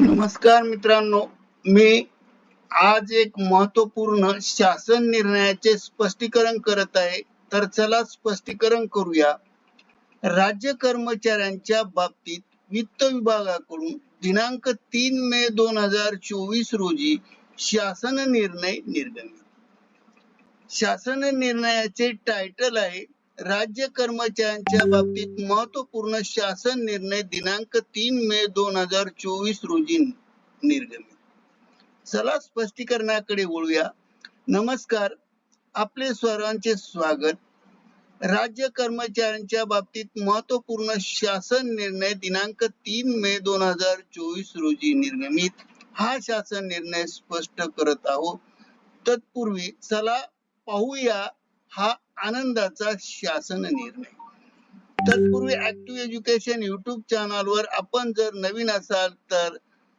नमस्कार मित्रांनो मी आज एक महत्त्वपूर्ण शासन निर्णयाचे स्पष्टीकरण करत आहे. तर चला स्पष्टीकरण करूया. राज्य कर्मचाऱ्यांच्या बाबतीत वित्त विभागाकडून दिनांक तीन मे दोन हजार चोवीस रोजी शासन निर्णय निर्गमित. शासन निर्णयाचे टायटल आहे राज्य कर्मचाऱ्यांच्या बाबतीत महत्त्वपूर्ण शासन निर्णय दिनांक तीन मे दोन हजार चोवीस रोजी निर्गमित. चला स्पष्टीकरणाकडे वळूया. नमस्कार. आपले सर्वांचे स्वागत. राज्य कर्मचाऱ्यांच्या बाबतीत महत्त्वपूर्ण शासन निर्णय दिनांक तीन मे दोन हजार चोवीस रोजी निर्गमित. हा शासन निर्णय स्पष्ट करत आहोत. तत्पूर्वी चला पाहूया हा आनंदाचा शासन निर्णय. तत्पूर्वी ऍक्टिव्ह एज्युकेशन युट्यूब चॅनलवर आपण जर नवीन असाल तर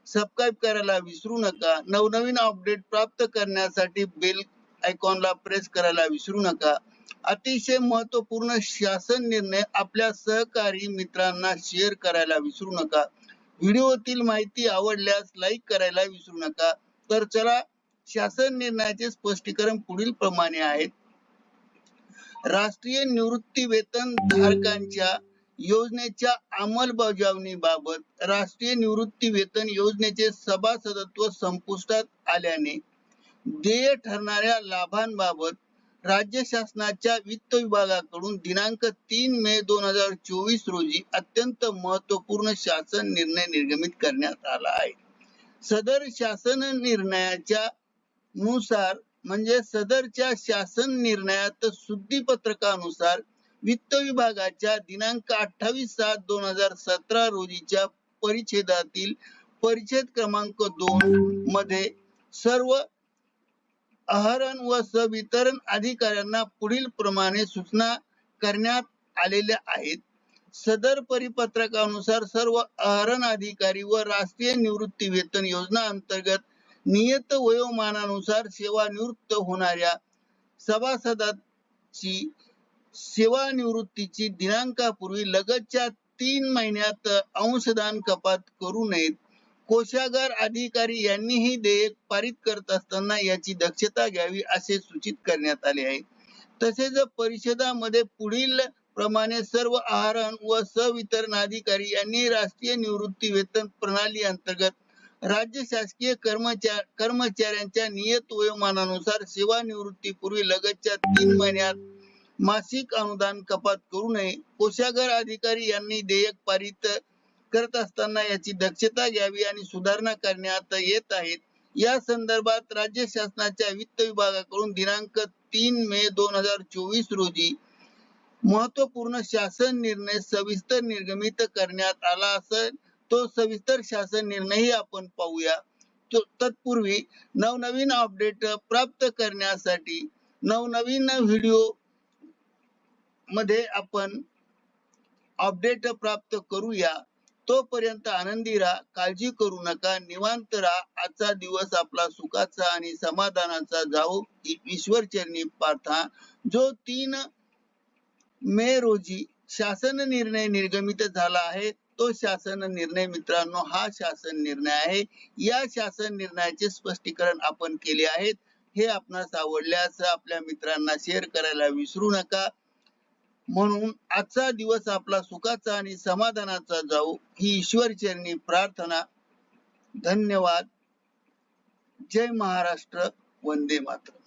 सबस्क्राईब करायला विसरू नका. नवनवीन अपडेट प्राप्त करण्यासाठी बेल आयकॉनला प्रेस करायला विसरू नका. अतिशय महत्त्वपूर्ण शासन निर्णय आपल्या सहकारी मित्रांना शेअर करायला विसरू नका. व्हिडिओतील माहिती आवडल्यास लाईक करायला विसरू नका. तर चला शासन निर्णयाचे स्पष्टीकरण पुढील प्रमाणे आहेत राष्ट्रीय निवृत्ती वेतन धारकांच्या योजनेच्या अंमलबजावणीबाबत राष्ट्रीय निवृत्ती वेतन योजनेचे सभासदत्व संपुष्टात आल्याने देय ठरणाऱ्या लाभांबाबत राज्य शासनाच्या वित्त विभागाकडून दिनांक तीन मे दोन हजार चोवीस रोजी अत्यंत महत्त्वपूर्ण शासन निर्णय निर्गमित करण्यात आला आहे. सदर शासन निर्णयाच्या नुसार म्हणजे सदरच्या शासन निर्णयात सुद्दीपत्रकानुसार वित्त विभागाच्या दिनांक अठ्ठावीस सात दोन हजार सतरा रोजीच्या परिच्छेदातील परिच्छेद क्रमांक दोन मध्ये सर्व आहरण व सवितरण अधिकाऱ्यांना पुढील प्रमाणे सूचना करण्यात आलेल्या आहेत. सदर परिपत्रकानुसार सर्व आहरण अधिकारी व राष्ट्रीय निवृत्ती वेतन योजना अंतर्गत नियत वयोमानानुसार सेवानिवृत्त होणाऱ्या सभासदाची सेवानिवृत्तीची दिनांकापूर्वी लगतच्या तीन महिन्यात अंशदान कपात करू नयेत. कोषागार अधिकारी यांनीही देयक पारित करत असताना याची दक्षता घ्यावी असे सूचित करण्यात आले आहे. तसेच परिषदामध्ये पुढील प्रमाणे सर्व आहरण व सवितरण अधिकारी यांनी राष्ट्रीय निवृत्ती वेतन प्रणाली अंतर्गत राज्य शासकीय कर्मचार कर्मचाऱ्यांच्या नियत वयोमानानुसार सेवानिवृत्तीपूर्वी लगतच्या तीन महिन्यात मासिक अनुदान कपात करू नये. कोषागार अधिकारी यांनी देयक पारित करत असताना याची दक्षता घ्यावी आणि सुधारणा करण्यात येत आहेत. या संदर्भात राज्य शासनाच्या वित्त विभागाकडून दिनांक तीन मे दोन हजार चोवीस रोजी महत्त्वपूर्ण शासन निर्णय सविस्तर निर्गमित करण्यात आला असेल तो सविस्तर शासन निर्णयही आपण पाहूया. तत्पूर्वी नवनवीन अपडेट प्राप्त करण्यासाठी नवनवीन व्हिडिओमध्ये आपण अपडेट प्राप्त करूया. तोपर्यंत आनंदी राहा काळजी करू नका निवांत राहा. आजचा दिवस आपला सुखाचा आणि समाधानाचा जाओ ईश्वर चरणी प्रार्थना. जो तीन मे रोजी शासन निर्णय निर्गमित झाला आहे तो शासन निर्णय मित्रांनो हा शासन निर्णय आहे. या शासन निर्णयाचे स्पष्टीकरण आपण केले आहेत. हे आपणास आवडल्यास आपल्या मित्रांना शेअर करायला विसरू नका. म्हणून आजचा दिवस आपला सुखाचा आणि समाधानाचा जाऊ ही ईश्वर चरणी प्रार्थना. धन्यवाद. जय महाराष्ट्र. वंदे मातरम.